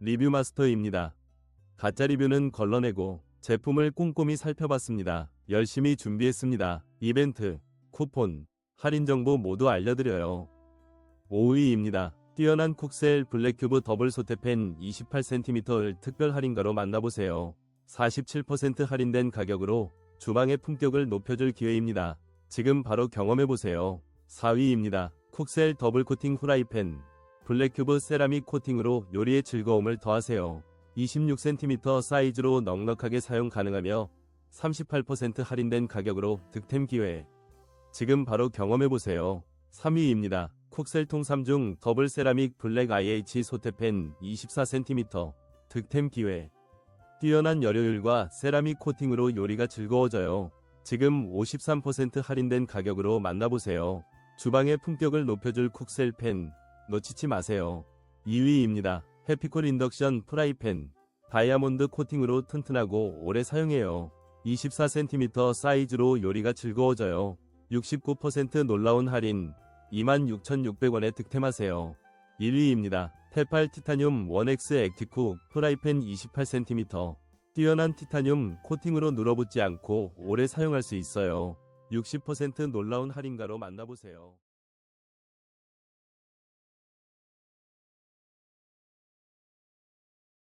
리뷰 마스터입니다. 가짜 리뷰는 걸러내고 제품을 꼼꼼히 살펴봤습니다. 열심히 준비했습니다. 이벤트, 쿠폰, 할인 정보 모두 알려드려요. 5위입니다. 뛰어난 콕셀 블랙큐브 더블 소테펜 28cm를 특별 할인가로 만나보세요. 47% 할인된 가격으로 주방의 품격을 높여줄 기회입니다. 지금 바로 경험해보세요. 4위입니다. 콕셀 더블 코팅 후라이팬 블랙큐브 세라믹 코팅으로 요리의 즐거움을 더하세요. 26cm 사이즈로 넉넉하게 사용 가능하며 38% 할인된 가격으로 득템 기회. 지금 바로 경험해보세요. 3위입니다. 콕셀통 3중 더블 세라믹 블랙 IH 소테펜 24cm 득템 기회. 뛰어난 열효율과 세라믹 코팅으로 요리가 즐거워져요. 지금 53% 할인된 가격으로 만나보세요. 주방의 품격을 높여줄 쿡셀 팬 놓치지 마세요. 2위입니다. 해피콜 인덕션 프라이팬 다이아몬드 코팅으로 튼튼하고 오래 사용해요. 24cm 사이즈로 요리가 즐거워져요. 69% 놀라운 할인 26,600원에 득템하세요. 1위입니다. 테팔 티타늄 1X 액티쿠 프라이팬 28cm 뛰어난 티타늄 코팅으로 눌어붙지 않고 오래 사용할 수 있어요. 60% 놀라운 할인가로 만나보세요.